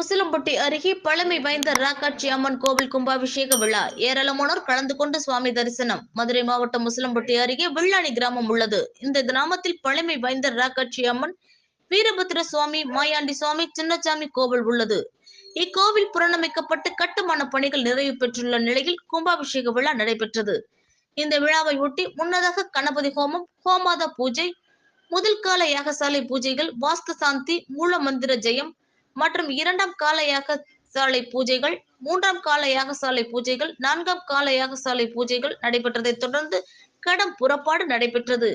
உசிலம்பட்டி அருகே பழமை வாய்ந்த ராக்காட்சி அம்மன் கோவில் கும்பாபிஷேக விழா. ஏராளமானோர் கலந்து கொண்டு சுவாமி தரிசனம். மதுரை மாவட்டம் உசிலம்பட்டி அருகே வெள்ளாணி கிராமம் உள்ளது. இந்த கிராமத்தில் பழமை வாய்ந்த ராக்காட்சி அம்மன் வீரபத்ர சுவாமி மாயாண்டி சுவாமி சின்னசாமி கோவில் உள்ளது. இக்கோவில் புறணமைக்கப்பட்டு கட்டுமான பணிகள் நிறைவு பெற்றுள்ள நிலையில் கும்பாபிஷேக விழா நடைபெற்றது. இந்த விழாவை ஒட்டி முன்னதாக கணபதி ஹோமம் ஹோமாத பூஜை முதல் கால யாகசாலை பூஜைகள் வாஸ்து சாந்தி மூல மந்திர ஜெயம் மற்றும் இரண்டாம் கால யாகசாலை பூஜைகள் மூன்றாம் கால யாகசாலை பூஜைகள் நான்காம் கால யாகசாலை பூஜைகள் நடைபெற்றதை தொடர்ந்து கடம் புறப்பாடு நடைபெற்றது.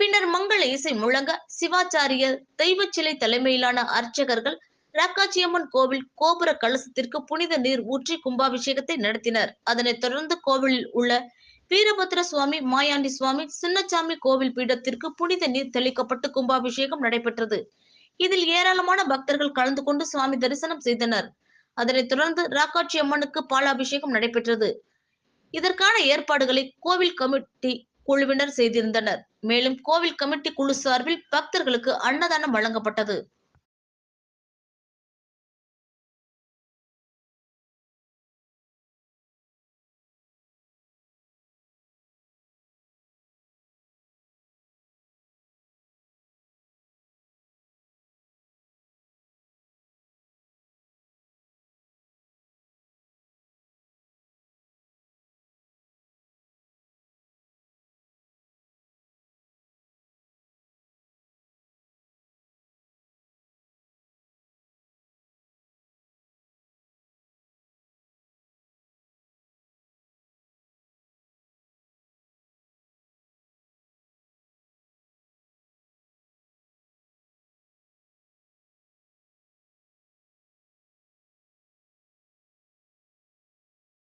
பின்னர் மங்கள இசை முழங்க சிவாச்சாரியர் தெய்வ சிலை தலைமையிலான அர்ச்சகர்கள் ராக்காச்சியம்மன் கோவில் கோபுர கலசத்திற்கு புனித நீர் ஊற்றி கும்பாபிஷேகத்தை நடத்தினர். அதனைத் தொடர்ந்து கோவிலில் உள்ள வீரபத்ர சுவாமி மாயாண்டி சுவாமி சின்னச்சாமி கோவில் பீடத்திற்கு புனித நீர் தெளிக்கப்பட்டு கும்பாபிஷேகம் நடைபெற்றது. இதில் ஏராளமான பக்தர்கள் கலந்து கொண்டு சுவாமி தரிசனம் செய்தனர். அதனைத் தொடர்ந்து ராக்காட்சி அம்மனுக்கு பாலாபிஷேகம் நடைபெற்றது. இதற்கான ஏற்பாடுகளை கோவில் கமிட்டி குழுவினர் செய்திருந்தனர். மேலும் கோவில் கமிட்டி குழு சார்பில் பக்தர்களுக்கு அன்னதானம் வழங்கப்பட்டது.